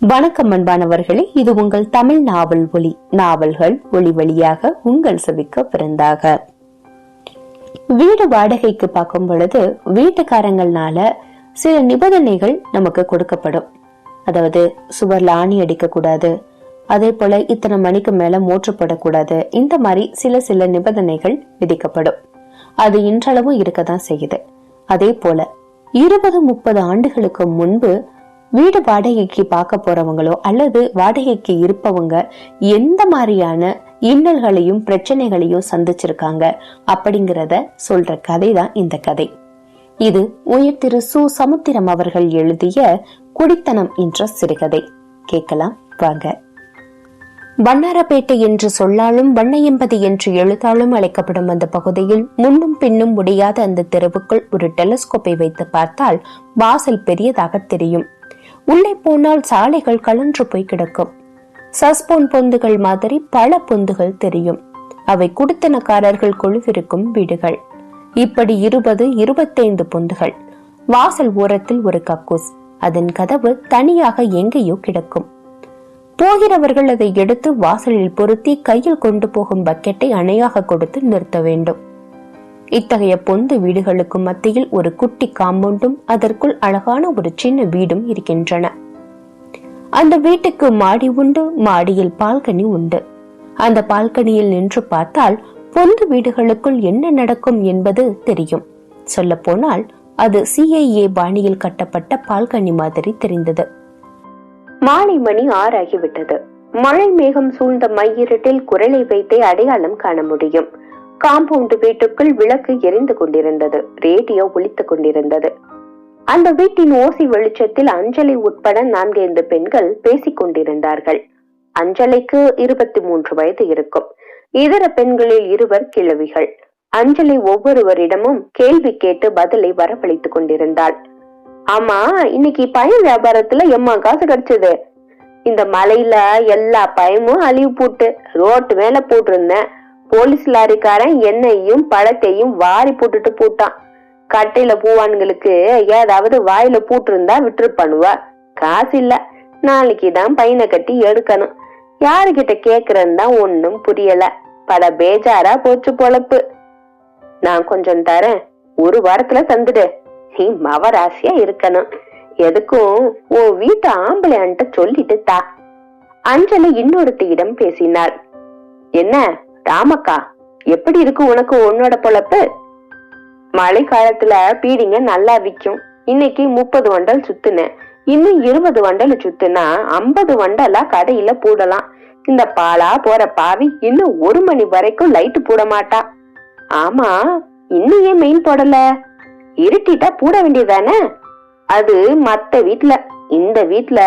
வணக்கம் அன்பானவர்களே இது உங்கள் தமிழ் நாவல் ஒளி நாவல்கள் ஒளி வழியாக உங்கள் செவிக்க பிறந்தாக. வீடு வாடகைக்கு பார்க்கும் பொழுது வீட்டுக்காரங்கள்னால சில நிபந்தனைகள் நமக்கு கொடுக்கப்படும். அதாவது சுவர்ல ஆணி அடிக்க கூடாது அதே போல இத்தனை மணிக்கு மேல மூற்றப்படக்கூடாது இந்த மாதிரி சில சில நிபந்தனைகள் விதிக்கப்படும். அது இன்றளவும் இருக்கதான் செய்யுது. அதே போல இருபது முப்பது ஆண்டுகளுக்கு முன்பு வீடு வாடகைக்கு பார்க்க போறவங்களோ அல்லது வாடகைக்கு இருப்பவங்க எந்த மாதிரியான இன்னல்களையும் பிரச்சனைகளையும் சந்திச்சிருக்காங்க அப்படிங்கிறத சொல்ற கதை தான் இந்த கதை. இது உயர் திரு சு. சமுத்திரம் அவர்கள் எழுதிய குடித்தனம் என்ற சிறுகதை. கேட்கலாம் வாங்க. வண்ணாரப்பேட்டை என்று சொல்லாலும் வண்ணையம்பதி என்று எழுத்தாலும் அழைக்கப்படும் அந்த பகுதியில் முன்னும் பின்னும் முடியாத அந்த தெருவுக்குள் ஒரு டெலஸ்கோப்பை வைத்து பார்த்தால் வாசல் பெரியதாக தெரியும். உள்ளே போனால் சாலைகள் கலன்று போய் கிடக்கும். சஸ்போன் பொந்துகள் மாதிரி பல பொந்துகள் தெரியும். அவை குடித்தனக்காரர்கள் குழுவிருக்கும் வீடுகள். இப்படி இருபது இருபத்தைந்து பொந்துகள். வாசல் ஓரத்தில் ஒரு கக்கூஸ். அதன் கதவு தனியாக எங்கேயோ கிடக்கும். போகிறவர்கள் அதை எடுத்து வாசலில் பொருத்தி கையில் கொண்டு போகும் பக்கெட்டை அணையாக கொடுத்து நிறுத்த வேண்டும். இத்தகைய பொந்து வீடுகளுக்கு மத்தியில் ஒரு குட்டி காம்பவுண்டும் அதற்குள் அழகான ஒரு சின்ன வீடும் இருக்கின்றன. அந்த வீட்டுக்கு மாடி உண்டு மாடியில் பால்கனி உண்டு. அந்த பால்கனியில் நின்று பார்த்தால் பொந்து வீடுகளுக்குள் என்ன நடக்கும் என்பது தெரியும். சொல்ல போனால் அது சிஐஏ பாணியில் கட்டப்பட்ட பால்கனி மாதிரி தெரிந்தது. மாலை மணி ஆறாகிவிட்டது. மழை மேகம் சூழ்ந்த மையிருட்டில் குரலை வைத்தே அடையாளம் காண முடியும். காம்பவுண்ட் வீட்டுக்குள் விளக்கு எரிந்து கொண்டிருந்தது. ரேடியோ ஒழித்துக் கொண்டிருந்தது. அந்த வீட்டின் ஓசி வெளிச்சத்தில் அஞ்சலி உட்பட நான்கைந்து பெண்கள் பேசிக் கொண்டிருந்தார்கள். அஞ்சலிக்கு இருபத்தி மூன்று வயது இருக்கும். இதர பெண்களில் இருவர் கிழவிகள். அஞ்சலி ஒவ்வொருவரிடமும் கேள்வி கேட்டு பதிலை வரவழைத்துக் கொண்டிருந்தாள். ஆமா இன்னைக்கு பய வியாபாரத்துல எம்மா காசு கிடைச்சது? இந்த மலையில எல்லா பயமும் அழிவு போட்டு ரோட்டு மேல போட்டிருந்தேன். போலீஸ் லாரிக்காரன் எண்ணெயையும் பழத்தையும் வாரி போட்டுட்டு போட்டான். கட்டையில பூவான்களுக்கு ஏதாவது வாயில பூட்டிருந்தா விட்டுருப்பானுவா? காசு இல்ல. நாளைக்கு தான் பையனை கட்டி எடுக்கணும். யாருகிட்ட கேக்குறன்னு தான் ஒன்னும் புரியல. பல பேஜாரா போச்சு பொழப்பு. நான் கொஞ்சம் தரேன். ஒரு வாரத்துல தந்துடு. நீ மவராசியா இருக்கணும். எதுக்கும் உன் வீட்டு ஆம்பளை சொல்லிட்டு தா. அஞ்சலி இன்னொருத்தியிடம் பேசினாள். என்ன? ராமக்கா எப்படி இருக்கு உனக்கு உன்னோட பொழப்பு? மழை காலத்துல பீடிங்க நல்லா விற்கும் இன்னைக்கு முப்பது வண்டல் சுத்துனேன் இன்னும் இருபது வண்டல் சுத்துனா ஐம்பது வண்டலா கடையில போடலாம். இந்த பாலா போற பாவி இன்னும் ஒரு மணி வரைக்கும் லைட்டு போட மாட்டா. ஆமா இன்னும் ஏன் மெயின் போடல? இருட்டிட்டா போட வேண்டியதானே? அது மத்த வீட்ல இந்த வீட்ல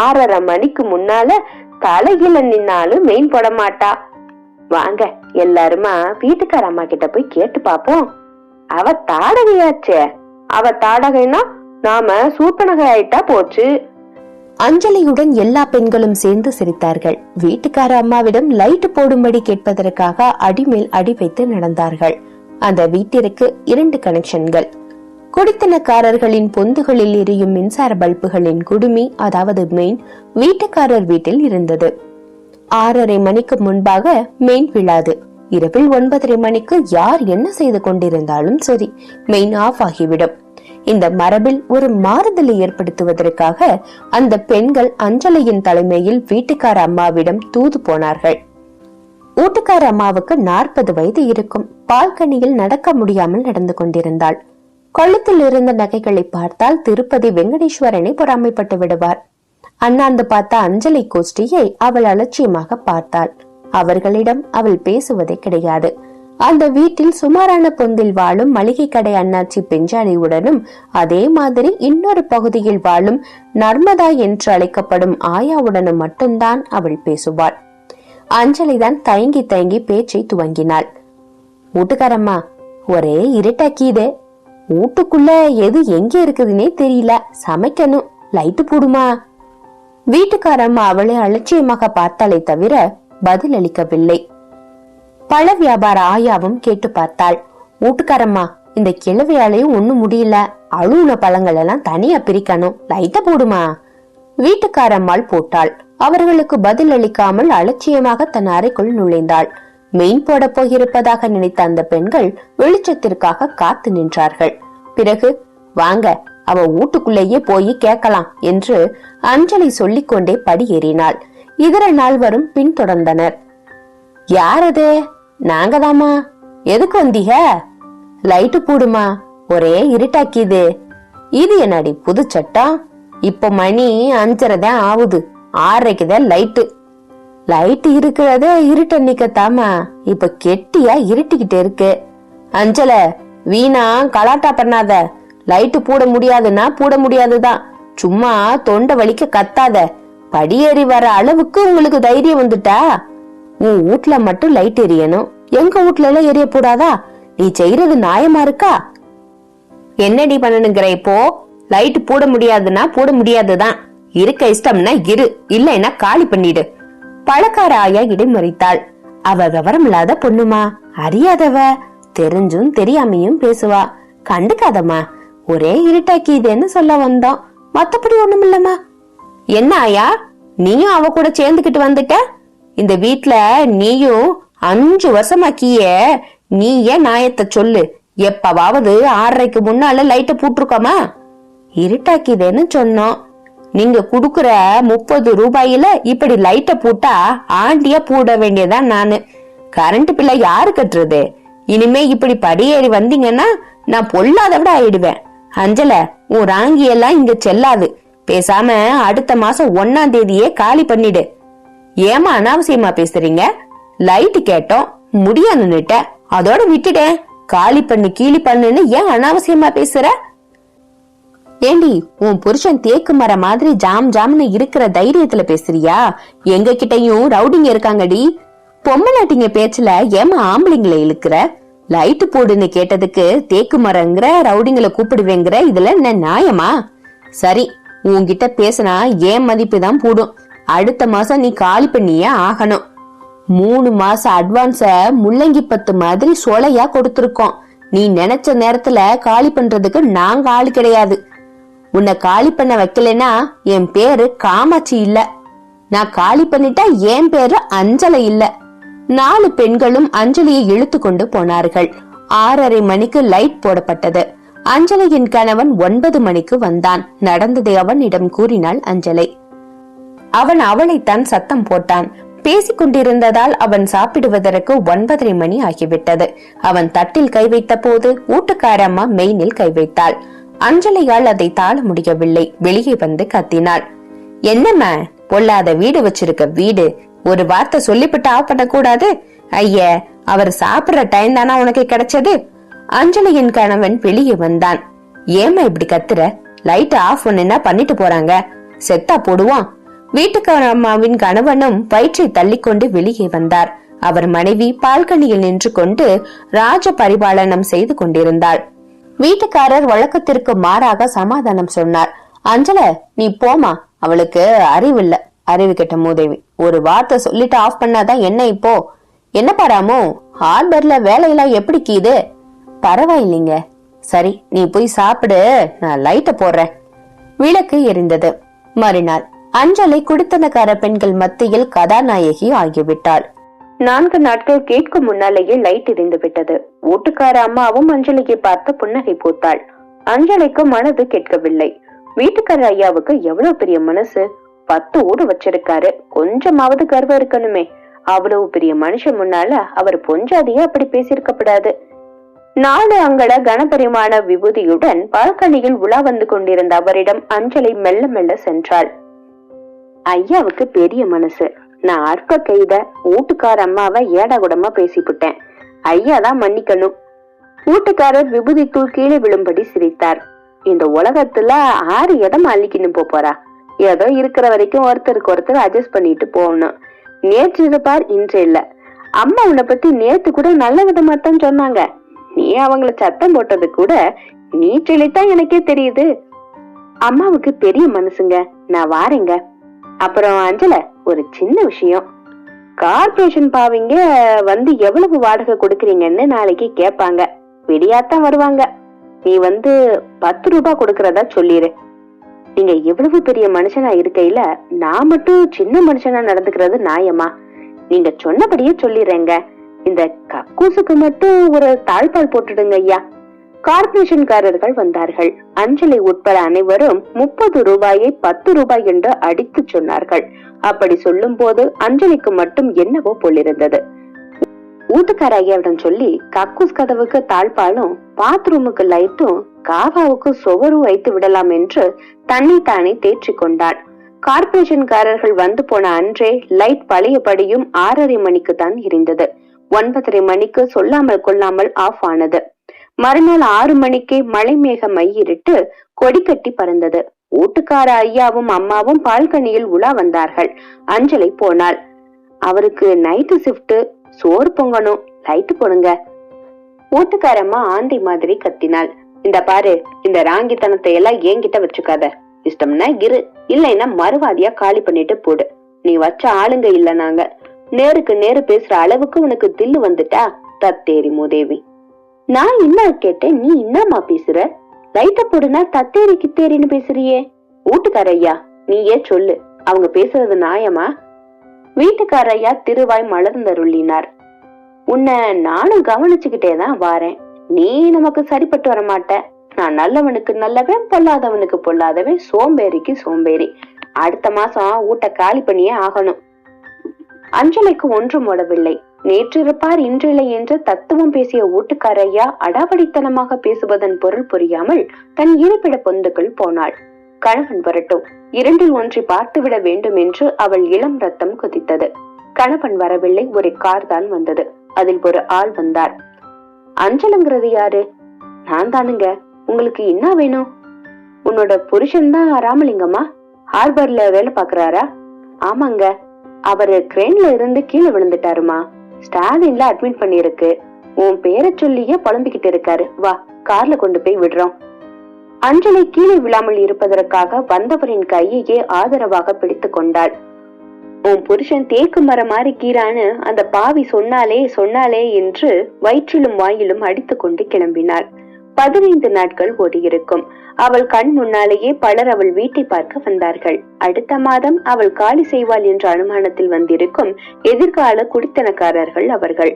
ஆறரை மணிக்கு முன்னால தலையில நின்னாலும் மெயின் போட மாட்டா. வாங்க எல்லாருமா வீட்டுக்கார அம்மா கிட்ட போய் கேட்டு பாப்போம். அவ தாடகையாச்சே. அவ தாடகைன்னா நாம சூப்பனகை ஆயிட்டா போச்சு. அஞ்சலியுடன் எல்லா பெண்களும் சேர்ந்து சிரித்தார்கள். வீட்டுக்கார அம்மாவிடம் லைட் போடும்படி கேட்பதற்காக அடிமேல் அடி வைத்து நடந்தார்கள். அந்த வீட்டிற்கு இரண்டு கனெக்ஷன்கள். குடித்தனக்காரர்களின் பொந்துகளில் எரியும் மின்சார பல்புகளின் குடுமி அதாவது மெயின் வீட்டுக்காரர் வீட்டில் இருந்தது. ஆறரை மணிக்கு முன்பாக மெயின் விழாது. இரவில் ஒன்பதரை மணிக்கு யார் என்ன செய்து கொண்டிருந்தாலும் சரி மெயின் ஆஃப் ஆகிவிடும். இந்த மரபில் ஒரு மாறுதலை ஏற்படுத்துவதற்காக அந்த பெண்கள் அஞ்சலியின் தலைமையில் வீட்டுக்கார அம்மாவிடம் தூது போனார்கள். வீட்டுக்கார அம்மாவுக்கு நாற்பது வயது இருக்கும். பால்கனியில் நடக்க முடியாமல் நடந்து கொண்டிருந்தாள். கொள்ளத்தில் இருந்த நகைகளை பார்த்தால் திருப்பதி வெங்கடேஸ்வரனை பொறாமைப்பட்டு விடுவார். அண்ணாந்து பார்த்த அஞ்சலி கோஷ்டியை அவள் அலட்சியமாக பார்த்தாள். அவர்களிடம் அவள் பேசுவதே கிடையாது. அந்த வீட்டில் சுமாரான பொந்தில் வாழும் மளிகை கடை அண்ணாச்சி பெஞ்சாலியுடனும் அதே மாதிரி இன்னொரு பகுதியில் வாழும் நர்மதா என்று அழைக்கப்படும் ஆயாவுடனும் மட்டும்தான் அவள் பேசுவாள். அஞ்சலிதான் தயங்கி தயங்கி பேச்சை துவங்கினாள். வீட்டுக்காரம்மா ஒரே இருட்டாக்கியதே வீட்டுக்குள்ள எது எங்க இருக்குதுன்னே தெரியல. சமைக்கணும். லைட்டு போடுமா? வீட்டுக்காரம்மா அவளை அலட்சியமாக பார்த்தாலே தவிர பதில் அளிக்கவில்லை பழ வியாபார ஆயாவும் கேட்டு பார்த்தாள். வீட்டுக்காரம்மா இந்த கிழவியாலையும் ஒண்ணும் முடியல. அழுவுன பழங்கள் எல்லாம் தனியா பிரிக்கணும். லைட்ட போடுமா? வீட்டுக்காரம்மாள் போட்டாள். அவர்களுக்கு பதில் அளிக்காமல் அலட்சியமாக தன் அறைக்குள் நுழைந்தாள். மெயின் போட போகிருப்பதாக நினைத்த அந்த பெண்கள் வெளிச்சத்திற்காக காத்து நின்றார்கள். பிறகு வாங்க அவ வீட்டுக்குள்ளேயே போய் கேட்கலாம் என்று அஞ்சலி சொல்லிக் கொண்டே படியேறினாள். இதர நால்வரும் பின்தொடர்ந்தனர். யார் அது? நாங்கதாம்மா. எதுக்கு வந்தீங்க? லைட்டு போடுமா? ஒரே இருட்டாக்கிது. இது என்னடி புது சட்டம் இப்ப மணி அஞ்சரை தான் ஆகுது ஆறரைக்கு தான் லைட்டு லைட் இருக்கிறதே இருட்ட நிக்கத்தாமா இப்ப கெட்டியா இருட்டிக்கிட்டு இருக்கு. அஞ்சல வீணா கலாட்டா பண்ணாத. லைட்டு போட முடியாதுன்னா போட முடியாதுதான். சும்மா தொண்டை வலிக்க கத்தாத. படியேறி வர அளவுக்கு உங்களுக்கு தைரியம் வந்துட்டா? உன் வீட்ல மட்டும் லைட் எரியணும். எங்க வீட்ல எல்லாம் எரிய போடாதா? நீ செய்யறது நியாயமா இருக்கா? என்னடி பண்ணணுங்கிற இப்போ? லைட் போட முடியாதுன்னா போட முடியாதுதான். இருக்க இஷ்டம்னா இரு இல்லைன்னா காலி பண்ணிடு. பழக்கார ஆயா இடைமறித்தாள். அவ விவரம் இல்லாத பொண்ணுமா? அறியாதவ. தெரிஞ்சும் தெரியாமையும் பேசுவா. கண்டுக்காதம்மா. ஒரே இருட்டாக்கிதுன்னு சொல்ல வந்தோம் மத்தபடி ஒண்ணும் இல்லம்மா என்ன ஆயா நீயும் அவ கூட சேர்ந்துகிட்டு வந்துட்ட? இந்த வீட்ல நீயும் அஞ்சு வருஷமாக்கிய நீ ஏன் நாயத்தை சொல்லு. எப்பவாவது ஆறரைக்கு முன்னால லைட்ட போட்டிருக்கோமா? இருட்டாக்கிதேன்னு சொன்னோம் நீங்க குடுக்கற முப்பது ரூபாயில இப்படி லைட்ட போட்டா ஆண்டியா போட வேண்டியதான் நானு. கரண்ட் பில்ல யாரு கட்டுறது? இனிமே இப்படி படியேறி வந்தீங்கன்னா நான் பொல்லாத விட ஆயிடுவேன். அஞ்சல உன் ராங்கி எல்லாம் இங்க செல்லாது. பேசாம அடுத்த மாசம் ஒன்னாம் தேதியே காலி பண்ணிடு. ஏமா அனாவசியமா பேசுறீங்க? லைட் கேட்டோம் முடியாதுன்னுட்ட அதோட விட்டுட்டேன் காலி பண்ணு கீழி பண்ணுன்னு ஏன் அனாவசியமா பேசுற? ஏண்டி உன் புருஷன் தேக்கு மரம் மாதிரி ஜாம் ஜாம்னு இருக்கிற தைரியத்துல பேசுறியா? எங்க கிட்டயும் ரவுடிங்க இருக்காங்கடி. பொம்மலாட்டிங்க பேச்சுல ஏமா ஆம்பளைங்களை இழுக்கிற? லைட் போடுன்னு கேட்டதுக்கு தேக்கு மரங்கிற ரவுடிங்களை கூப்பிடுவேங்கிற இதுல என்ன நியாயமா? சரி உன்கிட்ட பேசினா ஏன் மதிப்பு தான் போடும். அடுத்த மாசம் நீ காலி பண்ணியே ஆகணும். மூணு மாசம் அட்வான்ஸ முள்ளங்கி பத்து மாதிரி சொலையா கொடுத்துருக்கோம். நீ நினைச்ச நேரத்துல காலி பண்றதுக்கு நாங்க ஆள் கிடையாது. உன்னை காலி பண்ண வைக்கலைன்னா என் பேரு காமாட்சி இல்ல. நான் காலி பண்ணிட்டா என் பேரு அஞ்சலை இல்லை. நாலு பெண்களும் அஞ்சலியை இழுத்து கொண்டு போனார்கள். ஆறரை மணிக்கு லைட் போடப்பட்டது. அஞ்சலியின் கணவன் ஒன்பது மணிக்கு வந்தான். நடந்ததை அவனிடம் கூறினாள் அஞ்சலை. அவன் அவளைத்தான் சத்தம் போட்டான். பேசிக் கொண்டிருந்ததால் அவன் சாப்பிடுவதற்கு ஒன்பதரை மணி ஆகிவிட்டது. அவன் தட்டில் கை வைத்த போது ஊட்டுக்காரம்மா மெயினில் கை வைத்தாள். அஞ்சலியால் அதை தாழ முடியவில்லை. வெளியே வந்து கத்தினாள். என்னம்மா பொல்லாத வீடு வச்சிருக்க வீடு. ஒரு வார்த்தை சொல்லிவிட்டு ஆஃப் பண்ணக்கூடாது ஐய அவர் சாப்பிடுற டைம் தானா உனக்கு கிடைச்சது? அஞ்சலியின் கணவன் வெளியே வந்தான். ஏமா இப்படி கத்துற? லைட் ஆஃப் பண்ணுனா பண்ணிட்டு போறாங்க? செத்தா போடுவான். வீட்டுக்காரம்மாவின் கணவனும் வயிற்றை தள்ளிக்கொண்டு வெளியே வந்தார். அவர் மனைவி பால்கனியில் நின்று கொண்டு ராஜ பரிபாலனம் செய்து கொண்டிருந்தாள். வீட்டுக்காரர் வழக்கத்திற்கு மாறாக சமாதானம் சொன்னார். அஞ்சல நீ போமா அவளுக்கு அறிவில்லை. அறிவு கெட்ட மூதேவி. ஒரு வார்த்தை சொல்லிட்டு ஆஃப் பண்ணாதான் என்ன இப்போ? என்ன பாராமோ? ஹார்பர்ல வேலையெல்லாம் எப்படி கீது? பரவாயில்லைங்க. சரி நீ போய் சாப்பிடு. நான் லைட்ட போடுறேன். விளக்கு எரிந்தது. மறுநாள் அஞ்சலை குடித்தனக்கார பெண்கள் மத்தியில் கதாநாயகி ஆகிவிட்டாள். நான்கு நாட்கள் கேட்கும் முன்னாலேயே லைட் எரிந்து விட்டது. வீட்டுக்கார அம்மாவும் அஞ்சலியை பார்த்து புன்னகை பூத்தாள். அஞ்சலிக்கு மனது கேட்கவில்லை. வீட்டுக்கார ஐயாவுக்கு எவ்வளவு பெரிய மனசு? பத்து ஓடு வச்சிருக்காரு. கொஞ்சமாவது கர்வம் இருக்கணுமே. அவ்வளவு பெரிய மனுஷன் முன்னால அவர் பொஞ்சாதியா அப்படி பேசியிருக்கப்படாது. நாடு அங்கட கனபரிமாண விபூதியுடன் பால்கனியில் உலா வந்து கொண்டிருந்த அவரிடம் அஞ்சலை மெல்ல மெல்ல சென்றாள். ஐயாவுக்கு பெரிய மனசு. நான் அற்ப கைத வீட்டுக்கார அம்மாவை ஏடா கூடமா பேசிவிட்டேன் ஐயா தான் மன்னிக்கணும். வீட்டுக்காரர் விபூதிக்குள் கீழே விழும்படி சிரித்தார். இந்த உலகத்துல ஆறு இடம் அள்ளிக்கின்னு போறா. ஏதோ இருக்கிற வரைக்கும் ஒருத்தருக்கு ஒருத்தர் அட்ஜஸ்ட் பண்ணிட்டு போகணும். நேற்று இருப்பார் இன்று இல்ல. அம்மா உன்னை பத்தி நேத்து கூட நல்ல விதமா தான் சொன்னாங்க. நீ அவங்கள சத்தம் போட்டது கூட நீ சொல்லித்தான் எனக்கே தெரியுது. அம்மாவுக்கு பெரிய மனசுங்க. நான் வாரேங்க. அப்புறம் அஞ்சல ஒரு சின்ன விஷயம். கார்பரேஷன் பாவிங்க வந்து எவ்வளவு வாடகை கொடுக்கறீங்கன்னு நாளைக்கு கேட்பாங்க. விடியாத்தான் வருவாங்க. நீ வந்து பத்து ரூபாய் கொடுக்கறதா சொல்லிடு நீங்க எவ்வளவு பெரிய மனுஷனா இருக்கையில நான் மட்டும் சின்ன மனுஷனா நடந்துக்கிறது நியாயமா? நீங்க சொன்னபடியே சொல்லிடுறேங்க இந்த கக்கூசுக்கு மட்டும் ஒரு தாழ்பால் போட்டுடுங்க ஐயா. கார்பரேஷன்காரர்கள் வந்தார்கள். அஞ்சலி உட்பட அனைவரும் முப்பது ரூபாயை பத்து ரூபாய் என்று அடித்து சொன்னார்கள். அப்படி சொல்லும் போது அஞ்சலிக்கு மட்டும் என்னவோ போலிருந்தது. ஊட்டுக்கார ஐயாவிடம் சொல்லி கக்கூஸ் கதவுக்கு தாழ்பாலும் பாத்ரூமுக்கு லைட்டும் காவாவுக்கு சுவரும் வைத்து விடலாம் என்று தன்னை தானே தேற்றிக் கொண்டாள் கார்பரேஷன்காரர்கள் வந்து போன அன்றே லைட் பழையபடியும் ஆறரை மணிக்கு தான் இருந்தது. ஒன்பதரை மணிக்கு சொல்லாமல் கொள்ளாமல் ஆஃப் ஆனது. மறுநாள் ஆறு மணிக்கு மலை மேக மையிருட்டு கொடி கட்டி பறந்தது. வீட்டுக்கார ஐயாவும் அம்மாவும் பால்கனியில் உலா வந்தார்கள். அஞ்சலை போனாள். அவருக்கு நைட்டு ஷிஃப்ட் சோறு பொங்கணும் லைட்டு போடுங்க. வீட்டுக்காரம்மா ஆந்தை மாதிரி கத்தினாள். இந்த பாரு இந்த ராங்கித்தனத்தை எல்லாம் என்கிட்ட வச்சுக்காத. இஷ்டம்னா இரு இல்லைன்னா மறுவாதியா காலி பண்ணிட்டு போடு. நீ வச்ச ஆளுங்க இல்ல நாங்க நேருக்கு நேரு பேசுற அளவுக்கு உனக்கு தில்லு வந்துட்டா தத்தேரி மூதேவி நான் என்ன கேட்டேன் நீ என்னம்மா பேசுற? லைட்ட போடுனா தத்தேரி கித்தேரின்னு பேசுறியே. வீட்டுக்காரையா நீயே சொல்லு அவங்க பேசுறது நியாயமா? வீட்டுக்கார ஐயா திருவாய் மலர்ந்தருளினார் உன்னை நானும் கவனிச்சுக்கிட்டே தான் வாரேன். நீ நமக்கு சரிப்பட்டு வர மாட்ட நான் நல்லவனுக்கு நல்லவன் பொல்லாதவனுக்கு பொல்லாதவன் சோம்பேறிக்கு சோம்பேறி. அடுத்த மாசம் ஊட்ட காலி பண்ணியே ஆகணும். அஞ்சலைக்கு ஒன்றும் ஓடவில்லை. நேற்றிருப்பார் இன்றில்லை என்று தத்துவம் பேசிய ஊட்டுக்காரையா அடாவடித்தனமாக பேசுவதன் பொருள் புரியாமல் தன் இருப்பிட பொந்துக்குள் போனாள். கணவன் வரட்டும். இரண்டில் ஒன்றை பார்த்துவிட வேண்டும் என்று அவள் இளம் ரத்தம் குதித்தது. கணவன் வரவில்லை ஒரு கார் தான் வந்தது. அதில் ஒரு ஆள் வந்தார். அஞ்சலுங்கிறது யாரு? நான் தானுங்க உங்களுக்கு என்ன வேணும்? உன்னோட புருஷன் தான் ராமலிங்கம்மா. ஹார்பர்ல வேலை பாக்குறாரா ஆமாங்க. அவரு கிரெயின்ல இருந்து கீழே விழுந்துட்டாருமா. ஸ்டாலின்ல அட்மிட் பண்ணிருக்கு உன் பேரை சொல்லியே புலம்பிக்கிட்டு இருக்காரு. வா கார்ல கொண்டு போய் விடுறோம். அஞ்சலி கீழே விழாமல் இருப்பதற்காக வந்தவரின் கையையே ஆதரவாக பிடித்து கொண்டாள். உன் புருஷன் தேக்கு மரம் மாறி கீரான்னு அந்த பாவி சொன்னாலே சொன்னாலே என்று வயிற்றிலும் வாயிலும் அடித்துக்கொண்டு கிளம்பினாள். பதினைந்து நாட்கள் ஓடியிருக்கும். அவள் கண் முன்னாலேயே பலர் அவள் வீட்டை பார்க்க வந்தார்கள். அடுத்த மாதம் அவள் காலி செய்வாள் என்ற அனுமானத்தில் வந்திருக்கும் எதிர்கால குடித்தனக்காரர்கள் அவர்கள்.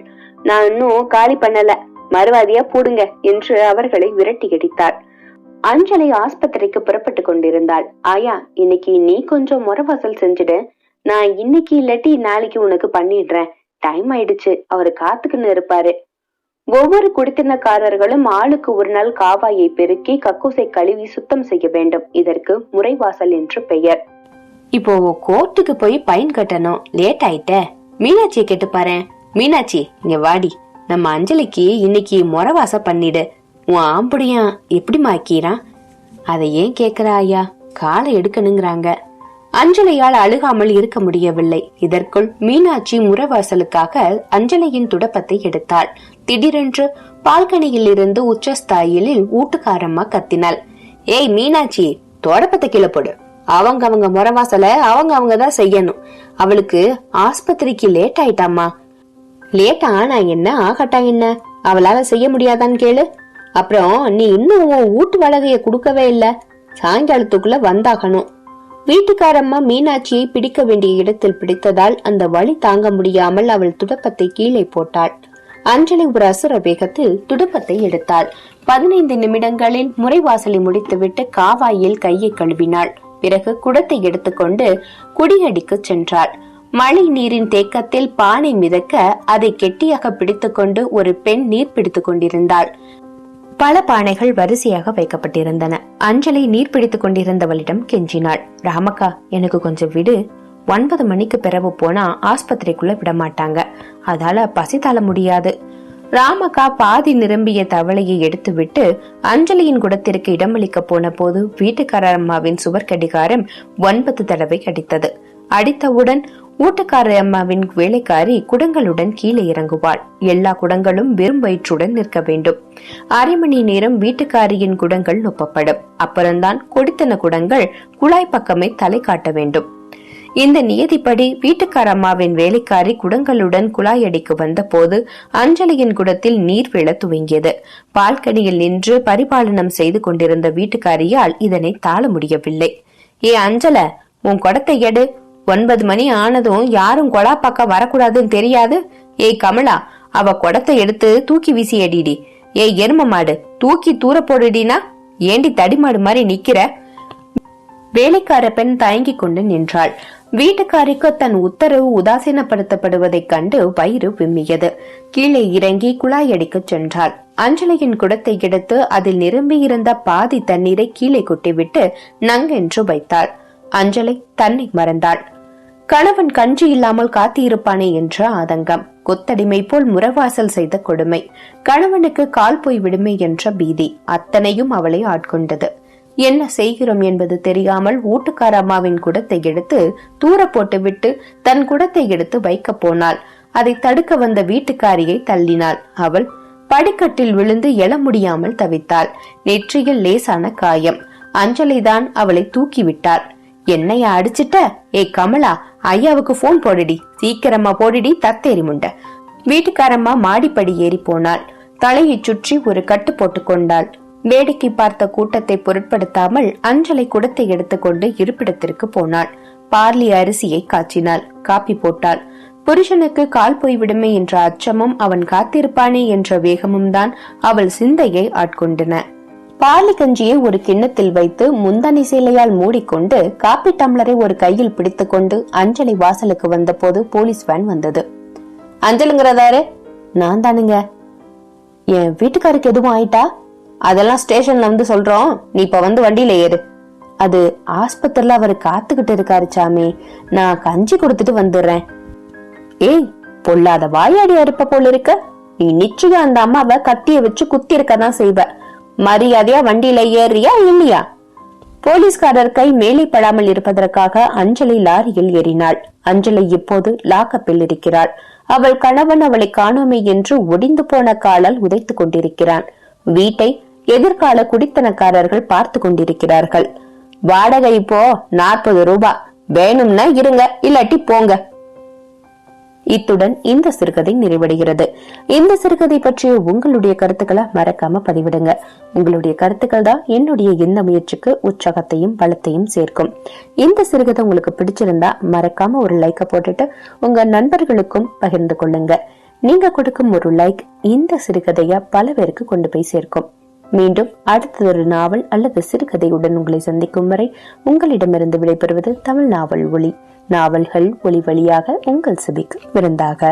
நான் இன்னும் காலி பண்ணல மறுவாதியா போடுங்க என்று அவர்களை விரட்டி அடித்தாள். அஞ்சலி ஆஸ்பத்திரிக்கு புறப்பட்டு கொண்டிருந்தாள். ஆயா இன்னைக்கு நீ கொஞ்சம் முறவாசல் செஞ்சுடு. நான் இன்னைக்கு இல்லாட்டி நாளைக்கு உனக்கு பண்ணிடுறேன். டைம் ஆயிடுச்சு. அவரு காத்துக்குன்னு இருப்பாரு. ஒவ்வொரு குடித்தனக்காரர்களும் ஆளுக்கு ஒரு நாள் காவாயை பெருக்கி கக்கூசை கழுவி சுத்தம் செய்ய வேண்டும். இதற்கு முறைவாசல் என்று பெயர். இப்போ கோர்ட்டுக்கு போய் பைன் கட்டணும். லேட் ஆயிட்ட. மீனாட்சியை கேட்டு பாரு மீனாட்சி இங்க வாடி. நம்ம அஞ்சலிக்கு இன்னைக்கு முறவாச பண்ணிடு. உன் ஆம்புடியான் எப்படி மாக்கிறான் அதை ஏன் கேக்குற ஐயா? காலை எடுக்கணுங்கிறாங்க. அஞ்சலியால் அழுகாமல் இருக்க முடியவில்லை. இதற்குள் மீனாட்சி முறவாசலுக்காக அஞ்சலியின் துடப்பத்தை எடுத்தாள். திடீரென்று பால்கனியில் இருந்து உச்சஸ்தாயிலில் ஊட்டுக்காரம்மா கத்தினாள். ஏய் மீனாட்சி தொடப்பத்தை கீழே போடு. அவங்க அவங்க முறவாசல அவங்க அவங்க தான் செய்யணும். அவளுக்கு ஆஸ்பத்திரிக்கு லேட் ஆயிட்டாமா லேட் ஆனா என்ன? ஆகட்டா என்ன? அவளால செய்ய முடியாதான்னு கேளு. அப்புறம் நீ இன்னும் உன் வீட்டு வாடகைய கொடுக்கவே இல்ல. சாயங்காலத்துக்குள்ள வந்தாகணும். வீட்டுக்காரம்மா மீனாட்சியை பிடிக்க வேண்டிய இடத்தில் பிடித்ததால் அந்த வழி தாங்க முடியாமல் அவள் துடப்பத்தை கீழே போட்டாள். அஞ்சலி ஒரு அசுர வேகத்தில் துடுப்பத்தை எடுத்தாள். பதினைந்து நிமிடங்களில் முறைவாசலை முடித்துவிட்டு காவாயில் கையை கழுவினாள். பிறகு குடத்தை எடுத்துக்கொண்டு குடியடிக்கு சென்றாள். மழை நீரின் தேக்கத்தில் பானை மிதக்க அதை கெட்டியாக பிடித்துக்கொண்டு ஒரு பெண் நீர் பிடித்துக் கொண்டிருந்தாள். பல பானைகள் வரிசையாக வைக்கப்பட்டிருந்தன. அஞ்சலி நீர் பிடித்துக் கொண்டிருந்தவளிடம் கெஞ்சினாள். ராமக்கா எனக்கு கொஞ்சம் விடு. ஒன்பது மணிக்கு பிறகு போனா ஆஸ்பத்திரிக்குள்ள விட மாட்டாங்க அதால பசி தாள முடியாது. ராமக்கா பாதி நிரம்பிய தவளையை எடுத்துவிட்டு அஞ்சலியின் குடத்திற்கு இடமளிக்க போன போது வீட்டுக்காரர் அம்மாவின் சுவர் கடிகாரம் ஒன்பது தடவை அடித்தது அடித்தவுடன் ஊட்டக்கார அம்மாவின் வேலைக்காரி குடங்களுடன் கீழே இறங்குவாள். எல்லா குடங்களும் வெறும் வயிற்றுடன் நிற்க வேண்டும். அரை மணி நேரம் வீட்டுக்காரியின் குடங்கள் நொப்பப்படும். அப்புறம்தான் கொடுத்தன குடங்கள் குழாய் பக்கமே தலை காட்ட வேண்டும். இந்த நியதிப்படி வீட்டுக்கார அம்மாவின் வேலைக்காரி குடங்களுடன் குழாயடிக்கு வந்தபோது அஞ்சலியின் குடத்தில் நீர் விழ துவங்கியது. பால்கனியில் நின்று பரிபாலனம் செய்து கொண்டிருந்த வீட்டுக்காரியால் இதனை தாழ முடியவில்லை. ஏ அஞ்சல உன் குடத்தை எடு. ஒன்பது மணி ஆனதும் யாரும் கொடா பக்கம் வரக்கூடாதுன்னு தெரியாது. ஏய் கமலா அவ குடத்தை எடுத்து தூக்கி வீசி அடிடி ஏய் எரும மாடு தூக்கி தூர போடுடினா? ஏண்டி தடிமாடு மாதிரி நிக்கிற? வேலைக்கார பெண் தயங்கிக் கொண்டு நின்றாள். வீட்டுக்காரிக்கு தன் உத்தரவு உதாசீனப்படுத்தப்படுவதைக் கண்டு வயிறு விம்மியது. கீழே இறங்கி குழாய் அடிக்கச் சென்றாள். அஞ்சலியின் குடத்தை எடுத்து அதில் நிரம்பியிருந்த பாதி தண்ணீரை கீழே கொட்டிவிட்டு நங்கென்று வைத்தாள். அஞ்சலை தன்னை மறந்தாள். கணவன் கஞ்சி இல்லாமல் காத்திருப்பானே என்ற ஆதங்கம். கொத்தடிமை போல் முறவாசல் செய்த கொடுமை. கணவனுக்கு கால் போய் விடுமே என்ற பீதி. அத்தனையும் அவளை ஆட்கொண்டது. என்ன செய்கிறோம் என்பது தெரியாமல் ஊட்டுக்கார அம்மாவின் குடத்தை எடுத்து தூர போட்டுவிட்டு தன் குடத்தை எடுத்து வைக்க போனாள். அதை தடுக்க வந்த வீட்டுக்காரியை தள்ளினாள். அவள் படிக்கட்டில் விழுந்து எழ முடியாமல் தவித்தாள். நெற்றியில் லேசான காயம். அஞ்சலிதான் அவளை தூக்கிவிட்டாள் என்னையா அடிச்சிட்ட? ஏய் கமலா ஐயாவுக்கு போன் போடுடி. சீக்கிரமா போடுடி தத்தேறி முண்ட. வீட்டுக்காரம்மா மாடிப்படி ஏறி போனாள். தலையைச் சுற்றி ஒரு கட்டு போட்டுக் கொண்டாள். வேடிக்கை பார்த்த கூட்டத்தை பொருட்படுத்தாமல் அஞ்சலை குடத்தை எடுத்துக்கொண்டு இருப்பிடத்திற்கு போனாள். பார்லி அரிசியை காய்ச்சினாள். காப்பி போட்டாள். புருஷனுக்கு கால் போய்விடுமே என்ற அச்சமும் அவன் காத்திருப்பானே என்ற வேகமும் தான் அவள் சிந்தையை ஆட்கொண்டன. பார்லி கஞ்சியை ஒரு கிண்ணத்தில் வைத்து முந்தானி சேலையால் மூடிக்கொண்டு காப்பி டம்ளரை ஒரு கையில் பிடித்துக்கொண்டு அஞ்சலி வாசலுக்கு வந்தபோது போலீஸ் வேன் வந்தது. அஞ்சலுங்கிறதாரு நான் தானுங்க. என் வீட்டுக்காருக்கு எதுவும் ஆயிட்டா? அதெல்லாம் ஸ்டேஷன்ல வந்து சொல்றோம். நீ இப்ப வந்து வண்டியில ஏறு. அது ஆஸ்பத்திரில அவர் காத்துக்கிட்டு இருக்காரு சாமி. நான் கஞ்சி கொடுத்துட்டு வந்துடுறேன். ஏய் பொல்லாத வாயாடி அறுப்ப போல இருக்க நீ நிச்சயம் அந்த அம்மாவை கத்திய வச்சு குத்தி இருக்கதான் செய்வ. மரியாதையா வண்டியில ஏறியா இல்லையா? போலீஸ்காரர் கை மேலே படாமல் இருப்பதற்காக அஞ்சலி லாரியில் ஏறினாள். அஞ்சலி இப்போது லாக்கப்பில் இருக்கிறாள். அவள் கணவன் அவளை காணோமே என்று ஒடிந்து போன காலால் உதைத்துக் கொண்டிருக்கிறான். வீட்டை எதிர்கால குடித்தனக்காரர்கள் பார்த்து கொண்டிருக்கிறார்கள். வாடகை இப்போ நாற்பது ரூபாய் வேணும்னா இருங்க இல்லாட்டி போங்க. இத்துடன் இந்த சிறுகதை நிறைவடைகிறது. இந்த சிறுகதை பற்றிய உங்களுடைய கருத்துக்களை மறக்காம பதிவிடுங்க. உங்களுடைய கருத்துக்கள் தான் என்னுடைய இந்த முயற்சிக்கு உற்சாகத்தையும் பலத்தையும் சேர்க்கும். இந்த சிறுகதை உங்களுக்கு பிடிச்சிருந்தா மறக்காம ஒரு லைக்க போட்டுட்டு உங்க நண்பர்களுக்கும் பகிர்ந்து கொள்ளுங்க. நீங்க கொடுக்கும் ஒரு லைக் இந்த சிறுகதைய பல பேருக்கு கொண்டு போய் சேர்க்கும். மீண்டும் அடுத்ததொரு நாவல் அல்லது சிறுகதையுடன் உங்களை சந்திக்கும் வரை உங்களிடமிருந்து விடைபெறுவது தமிழ் நாவல் ஒளி நாவல்கள் ஒளி வழியாக உங்கள் செபிக்கு விருந்தாக.